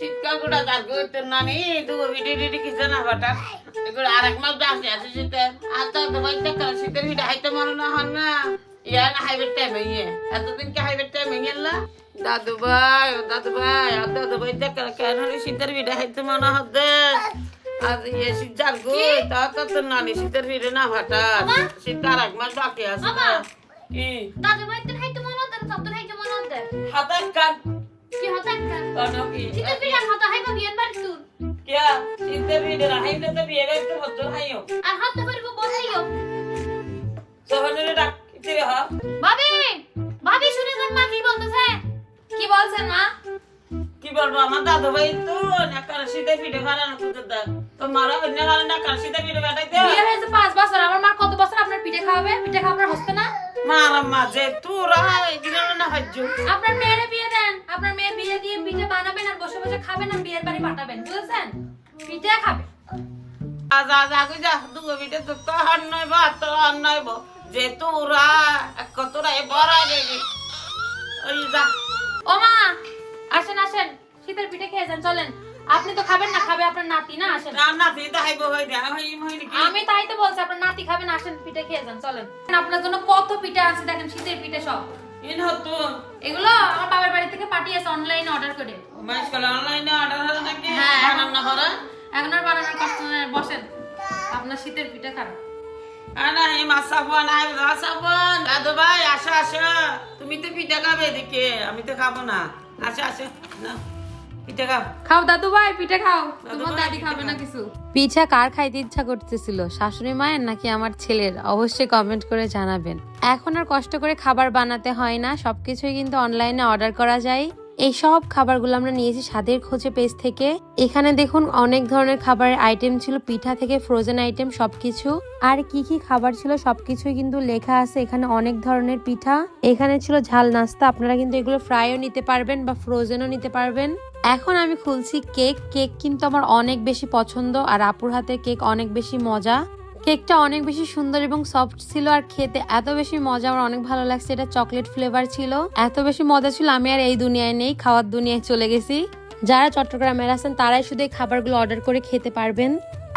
শীতকাল গোটা তার করতে নানি দু ভিডি ডিডি কিছু না হঠাৎ। এগুলো আরেক মাস আসে আছে শীতে। আর তো তোমার দেখা শীতের ভিডি হাইতে মনে না হন না। ইয়া না হাইবের টাইম ইয়ে এতদিন কি হাইবের টাইম ইয়ে না? দাদু ভাই ও দাদু ভাই আর দাদু ভাই দেখা কেন শীতের ভিডি হাইতে মনে হতে আজ ইয়ে শীত যার তা তো তোর নানি শীতের ভিডি না হঠাৎ। শীত আর এক মাস বাকি আছে। কি? দাদু ভাই তোর হাইতে মনে না? তোর হাইতে মনে হতে হাতার কি হতা কান কানো কি চিতে বিরান হতা হাই বা বিয়ান বাড়ি তুই क्या इंटरव्यू दे रहा है ना तब ये गए तो होतो है यो আর হতে পারবো বসাইও तो हमने डाक तेरे हा ভাবি ভাবি শুনে যান মা কি বলতেছে কি বলছেন মা কি বলবো আমার দাদু ভাই তো না কার সিধে ভিডিও বানা না কুতো দা তো মারা অন্য গালে না কার সিধে ভিডিও বানাই দে বিয়ে হয়েছে পাঁচ বছর আমার মা কত বছর আপনার পিঠে খাওয়াবে পিঠে খাওয়াবার হচ্ছে না মারা মাঝে তু রাহা দিন না হজ্জু আপনার মেয়েরে বিয়ে দেন খাবেন আর বিয়ের বাড়ি পাঠাবেন বুঝেছেন? পিঠে খাবে। আজ আজ আগু যা দুগো ভিডিও তো তো হন তো হন যে তু রা এ বড় আগে ওই যা। ও মা আসেন আসেন শীতের পিঠে খেয়ে যান চলেন। আপনি তো খাবেন না খাবে আপনার নাতি না আসেন। না না তো হাইবো হই দে হই মই আমি তাই তো বলছি আপনার নাতি খাবেন আসেন পিঠে খেয়ে যান চলেন। আপনার জন্য কত পিঠে আছে দেখেন শীতের পিঠে সব। ইন হতো এগুলো আমার বাবার বাড়ি থেকে পাঠিয়েছে অনলাইনে অর্ডার করে মাইস কল অনলাইনে অর্ডার হলো নাকি? হ্যাঁ, এখন- করে এখন আর বানানোর কষ্ট নেই বসেন। আপনার শীতের পিঠে খান। আনা হে মাসাবন আই মাসাবন দাদু ভাই আসো আসো। তুমি তো পিঠা খাবে এদিকে। আমি তো খাব না। আসো আসো। না পিঠা খাও। খাও দাদু ভাই পিঠে খাও। তোমার দাদি খাবে না কিছু। পিঠা কার খাইতে ইচ্ছা করতেছিল? শাশুড়ি মায়ের নাকি আমার ছেলের? অবশ্যই কমেন্ট করে জানাবেন। এখন আর কষ্ট করে খাবার বানাতে হয় না। সবকিছুই কিন্তু অনলাইনে অর্ডার করা যায়। এই সব খাবারগুলো আমরা নিয়েছি স্বাদের খোঁজে পেজ থেকে। এখানে দেখুন অনেক ধরনের খাবারের আইটেম ছিল, পিঠা থেকে ফ্রোজেন আইটেম সবকিছু। আর কি কি খাবার ছিল সবকিছুই কিন্তু লেখা আছে, এখানে অনেক ধরনের পিঠা। এখানে ছিল ঝাল নাস্তা, আপনারা কিন্তু এগুলো ফ্রাইও নিতে পারবেন বা ফ্রোজেনও নিতে পারবেন। এখন আমি খুলছি কেক কেক কিন্তু আমার অনেক বেশি পছন্দ আর আপুর হাতের কেক অনেক বেশি মজা। কেকটা অনেক বেশি সুন্দর এবং সফট ছিল আর খেতে এত বেশি মজা, আমার অনেক ভালো লাগছে। এটা চকলেট ফ্লেভার ছিল। এত বেশি মজা ছিল, আমি আর এই দুনিয়ায় নেই, খাওয়ার দুনিয়ায় চলে গেছি। যারা চট্টগ্রামের আছেন, তারাই শুধু এই খাবারগুলো অর্ডার করে খেতে পারবেন।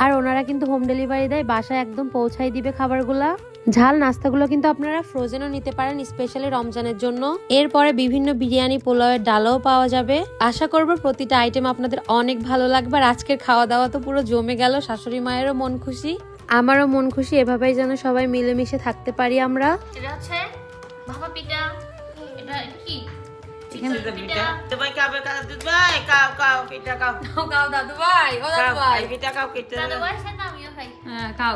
আর ওনারা কিন্তু হোম ডেলিভারি দেয়, বাসায় একদম পৌঁছাই দিবে খাবারগুলা। ঝাল নাস্তাগুলো কিন্তু আপনারা ফ্রোজেনও নিতে পারেন স্পেশালি রমজানের জন্য। এরপরে বিভিন্ন বিরিয়ানি, পোলাওয়ের ডালও পাওয়া যাবে। আশা করব প্রতিটা আইটেম আপনাদের অনেক ভালো লাগবে। আর আজকের খাওয়া দাওয়া তো পুরো জমে গেল, শাশুড়ি মায়েরও মন খুশি। আমারও মন খুশি, এভাবেই যেন সবাই মিলেমিশে থাকতে পারি আমরা। এটা হচ্ছে ভাপা পিঠা। এটা কি? চিকেন পিঠা তো ভাই খাবে কা দুধ ভাই খাও খাও পিঠা খাও খাও দাদু ভাই ও খাও এই পিঠা খাও পিঠা দাদু ভাই সাথে আমিও খাই হ্যাঁ খাও